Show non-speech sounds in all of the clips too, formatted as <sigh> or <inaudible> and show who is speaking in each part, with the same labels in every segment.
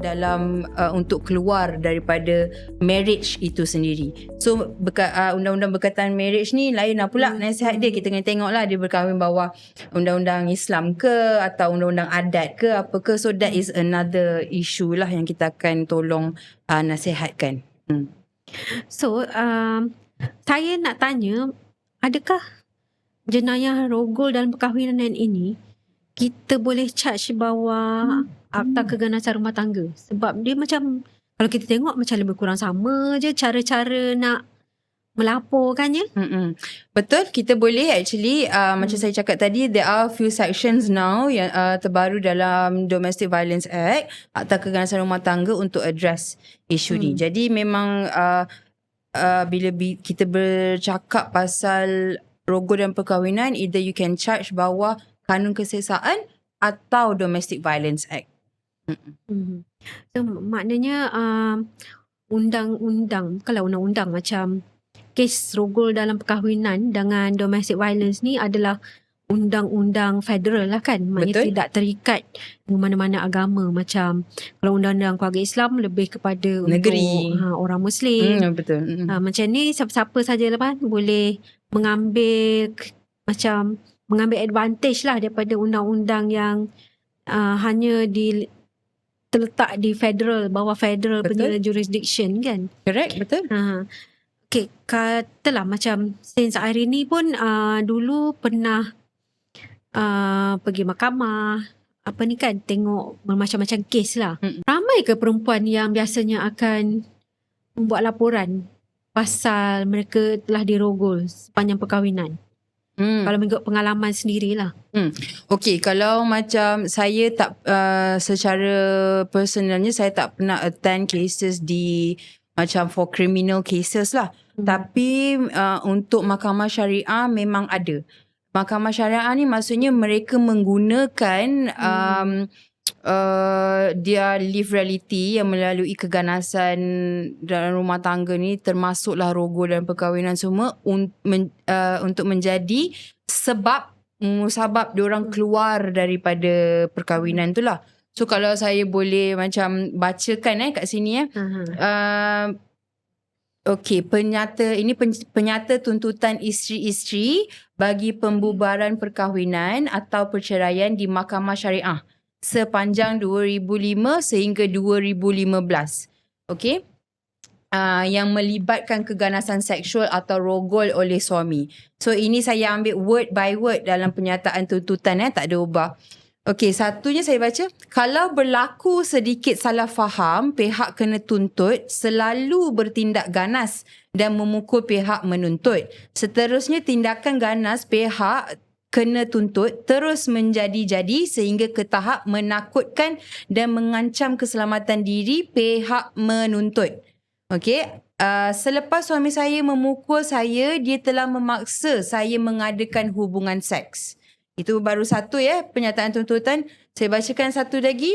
Speaker 1: dalam uh, untuk keluar daripada marriage itu sendiri. So beka, uh, undang-undang berkaitan marriage ni lain lah pula nasihat dia kita kena tengoklah dia berkahwin bawah undang-undang Islam ke atau undang-undang adat ke apa ke so that is another issue lah yang kita akan tolong uh, nasihatkan. Hmm.
Speaker 2: So, um, saya nak tanya, adakah jenayah rogol dalam perkahwinan ini kita boleh charge bawah akta keganasan rumah tangga? Sebab dia macam, kalau kita tengok macam lebih kurang sama je cara-cara nak melaporkannya.
Speaker 1: Mm-mm. Betul kita boleh actually uh, macam saya cakap tadi there are few sections now yang uh, terbaru dalam Domestic Violence Act Akta Keganasan Rumah Tangga untuk address isu ni. Jadi memang uh, uh, bila bi- kita bercakap pasal rogol dan perkahwinan either you can charge bawah kanun keseksaan atau Domestic Violence Act.
Speaker 2: Mm-hmm. So maknanya um, undang-undang, kalau undang-undang macam kes rogol dalam perkahwinan dengan domestic violence ni adalah undang-undang federal lah kan. Maknanya
Speaker 1: Betul.
Speaker 2: tidak terikat dengan mana-mana agama macam kalau undang-undang keluarga Islam lebih kepada
Speaker 1: Negeri.
Speaker 2: untuk ha, orang Muslim.
Speaker 1: Hmm, betul. Mm.
Speaker 2: Ha, macam ni siapa-siapa saja lah kan boleh mengambil macam mengambil advantage lah daripada undang-undang yang uh, hanya di terletak di federal bawah federal
Speaker 1: Betul.
Speaker 2: punya jurisdiction kan.
Speaker 1: Correct, betul.
Speaker 2: Ha. Okay, katalah macam since hari ni pun uh, dulu pernah uh, pergi mahkamah apa ni kan tengok macam-macam kes lah.
Speaker 1: Mm-mm.
Speaker 2: Ramai ke perempuan yang biasanya akan membuat laporan pasal mereka telah dirogol sepanjang perkahwinan?
Speaker 1: Hmm.
Speaker 2: Kalau mengikut pengalaman sendirilah.
Speaker 1: Okay, kalau macam saya tak uh, secara personalnya saya tak pernah attend cases di macam for criminal cases lah.
Speaker 2: Hmm.
Speaker 1: Tapi uh, untuk mahkamah syariah memang ada. Mahkamah syariah ni maksudnya mereka menggunakan um, uh, dia live reality yang melalui keganasan dalam rumah tangga ni termasuklah rogol dan perkahwinan semua un, men, uh, untuk menjadi sebab musabab diorang keluar daripada perkahwinan tu lah. So kalau saya boleh macam bacakan eh kat sini eh.
Speaker 2: Ha.
Speaker 1: Uh, Okey, penyata ini pen, penyata tuntutan isteri-isteri bagi pembubaran perkahwinan atau perceraian di Mahkamah Syariah sepanjang 2005 sehingga 2015. Okey. Uh, yang melibatkan keganasan seksual atau rogol oleh suami. So ini saya ambil word by word dalam penyataan tuntutan eh tak ada ubah. Okey, satunya saya baca, kalau berlaku sedikit salah faham, pihak kena tuntut selalu bertindak ganas dan memukul pihak menuntut. Seterusnya tindakan ganas pihak kena tuntut terus menjadi-jadi sehingga ke tahap menakutkan dan mengancam keselamatan diri pihak menuntut. Okey, uh, selepas suami saya memukul saya, dia telah memaksa saya mengadakan hubungan seks. Itu baru satu ya penyataan tuntutan. Saya bacakan satu lagi.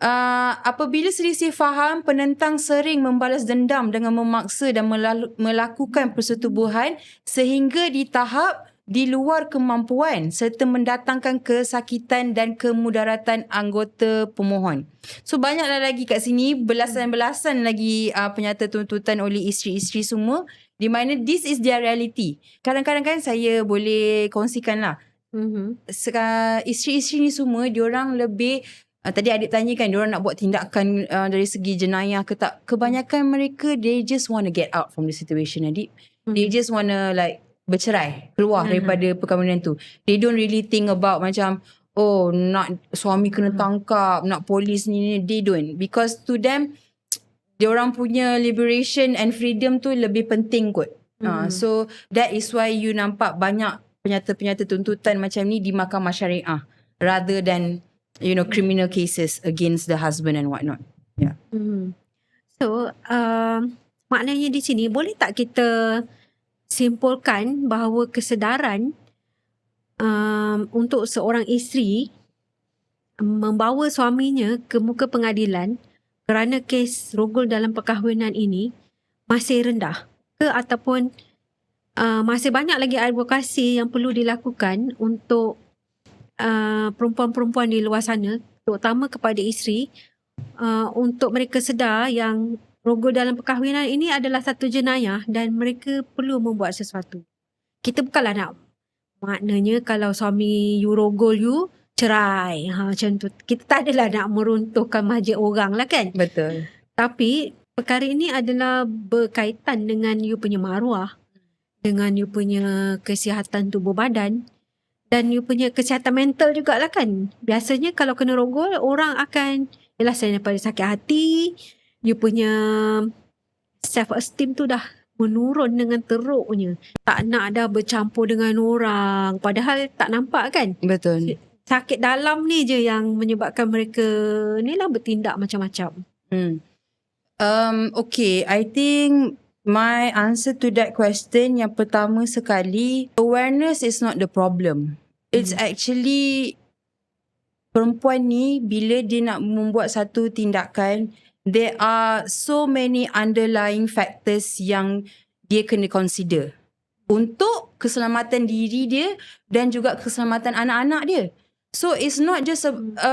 Speaker 1: Uh, apabila selisih faham, penentang sering membalas dendam dengan memaksa dan melakukan persetubuhan sehingga di tahap di luar kemampuan serta mendatangkan kesakitan dan kemudaratan anggota pemohon. So banyaklah lagi kat sini belasan-belasan lagi uh, penyata tuntutan oleh isteri-isteri semua di mana this is their reality. Kadang-kadang kan saya boleh kongsikan lah
Speaker 2: Mm-hmm.
Speaker 1: Seka, isteri-isteri ni semua diorang lebih uh, tadi adik tanya kan diorang nak buat tindakan uh, dari segi jenayah ke tak kebanyakan mereka they just want to get out from the situation adik they just want to like bercerai keluar
Speaker 2: Mhm.
Speaker 1: daripada perkahwinan tu they don't really think about macam oh nak suami kena tangkap nak polis ni, ni they don't because to them <tsk> diorang punya liberation and freedom tu lebih penting kot Uh,
Speaker 2: Mhm.
Speaker 1: so that is why you nampak banyak penyata-penyata tuntutan macam ni di mahkamah syariah rather than you know criminal cases against the husband and whatnot.
Speaker 2: Hmm. So, um, maknanya di sini boleh tak kita simpulkan bahawa kesedaran um, untuk seorang isteri membawa suaminya ke muka pengadilan kerana kes rogol dalam perkahwinan ini masih rendah ke ataupun uh, masih banyak lagi advokasi yang perlu dilakukan untuk uh, perempuan-perempuan di luar sana terutama kepada isteri uh, untuk mereka sedar yang rogol dalam perkahwinan ini adalah satu jenayah dan mereka perlu membuat sesuatu. Kita bukanlah nak maknanya kalau suami you rogol you cerai. Ha, macam tu. Kita tak adalah nak meruntuhkan masjid orang lah kan.
Speaker 1: Betul.
Speaker 2: Tapi perkara ini adalah berkaitan dengan you punya maruah, dengan you punya kesihatan tubuh badan dan you punya kesihatan mental jugalah kan. Biasanya kalau kena rogol, orang akan, yelah selain daripada sakit hati, you punya self esteem tu dah menurun dengan teruknya. Tak nak dah bercampur dengan orang. Padahal tak nampak kan.
Speaker 1: Betul.
Speaker 2: Sakit dalam ni je yang menyebabkan mereka ni lah bertindak macam-macam.
Speaker 1: Hmm. Um, okay, I think my answer to that question yang pertama sekali, awareness is not the problem. It's actually perempuan ni bila dia nak membuat satu tindakan, there are so many underlying factors yang dia kena consider untuk keselamatan diri dia dan juga keselamatan anak-anak dia. So it's not just a, a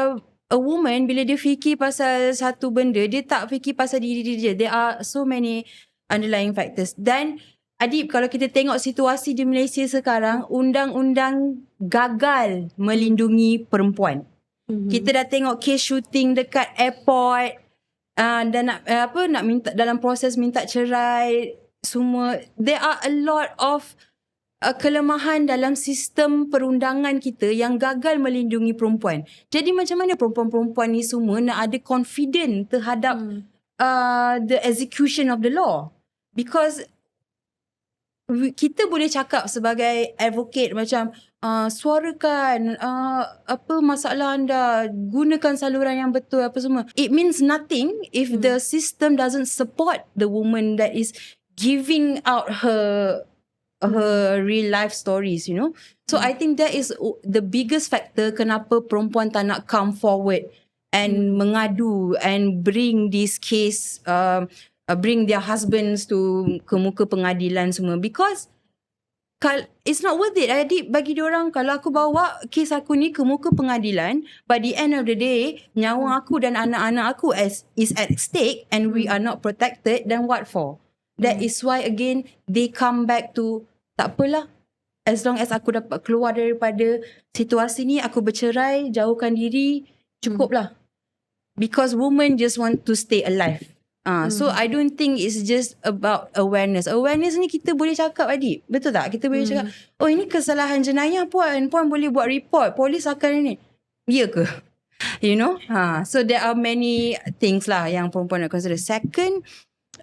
Speaker 1: a woman bila dia fikir pasal satu benda dia tak fikir pasal diri dia. There are so many underlying factors. Dan Adib kalau kita tengok situasi di Malaysia sekarang undang-undang gagal melindungi perempuan.
Speaker 2: Mhm.
Speaker 1: Kita dah tengok case shooting dekat airport uh, dan nak uh, apa nak minta dalam proses minta cerai semua there are a lot of uh, kelemahan dalam sistem perundangan kita yang gagal melindungi perempuan. Jadi macam mana perempuan-perempuan ni semua nak ada confident terhadap
Speaker 2: Hmm.
Speaker 1: uh, the execution of the law? Because kita boleh cakap sebagai advocate macam uh, suarakan uh, apa masalah anda? Gunakan saluran yang betul apa semua. It means nothing if
Speaker 2: Hmm.
Speaker 1: the system doesn't support the woman that is giving out her her real life stories you know? So
Speaker 2: Hmm.
Speaker 1: i think that is the biggest factor kenapa perempuan tak nak come forward and mengadu and bring this case um, uh, bring their husbands to ke muka pengadilan semua. Because kal it's not worth it. Adik bagi orang kalau aku bawa kes aku ni ke muka pengadilan by the end of the day nyawa aku dan anak-anak aku as is at stake and we are not protected then what for? That is why again they come back to tak apalah. As long as aku dapat keluar daripada situasi ni aku bercerai jauhkan diri cukuplah. Because women just want to stay alive Ah, so I don't think it's just about awareness. Awareness ni kita boleh cakap adik. Betul tak? Kita boleh cakap, oh ini kesalahan jenayah puan. Puan boleh buat report. Polis akan ini. Ya ke? <laughs> You know? Ha, so there are many things lah yang perempuan nak consider. Second,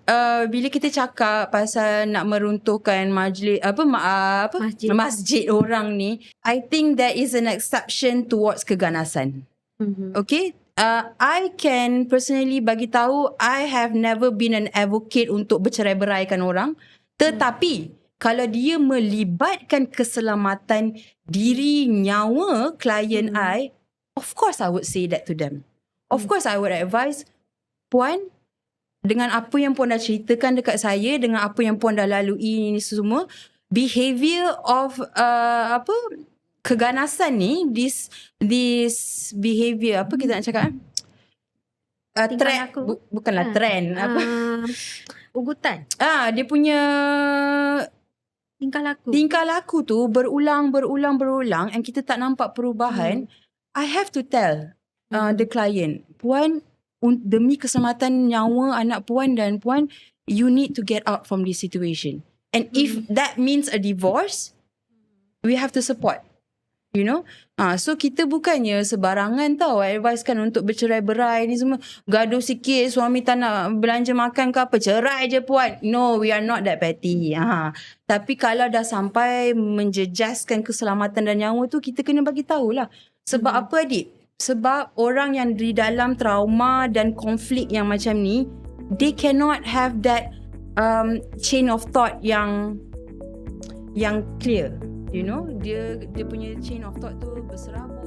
Speaker 1: uh, bila kita cakap pasal nak meruntuhkan majlis apa ma, uh, apa
Speaker 2: Masjid.
Speaker 1: masjid orang ni, I think there is an exception towards keganasan.
Speaker 2: Mhm.
Speaker 1: Okay. Uh, I can personally bagi tahu I have never been an advocate untuk bercerai-beraikan orang. Tetapi kalau dia melibatkan keselamatan diri nyawa klien
Speaker 2: Hmm.
Speaker 1: I, of course I would say that to them. Of course I would advise puan dengan apa yang puan dah ceritakan dekat saya dengan apa yang puan dah lalui ni semua behavior of uh, apa keganasan ni this this behavior apa kita nak cakap eh? Uh, trend. bu, bukanlah
Speaker 2: Ah.
Speaker 1: trend apa?
Speaker 2: Ah, ugutan.
Speaker 1: ah dia punya
Speaker 2: Tingkah laku.
Speaker 1: tingkah laku tu berulang berulang berulang and kita tak nampak perubahan I have to tell uh, the client puan un- demi keselamatan nyawa anak puan dan puan you need to get out from this situation. And if that means a divorce we have to support you know? Ah so kita bukannya sebarangan tau advisekan untuk bercerai-berai ni semua. Gaduh sikit suami tak nak belanja makan ke apa cerai je puan. No we are not that petty. Ha tapi kalau dah sampai menjejaskan keselamatan dan nyawa tu kita kena bagi tahulah. Sebab
Speaker 2: Mhm.
Speaker 1: apa adik? Sebab orang yang di dalam trauma dan konflik yang macam ni they cannot have that um, chain of thought yang yang clear you know dia dia punya chain of thought tu berserabut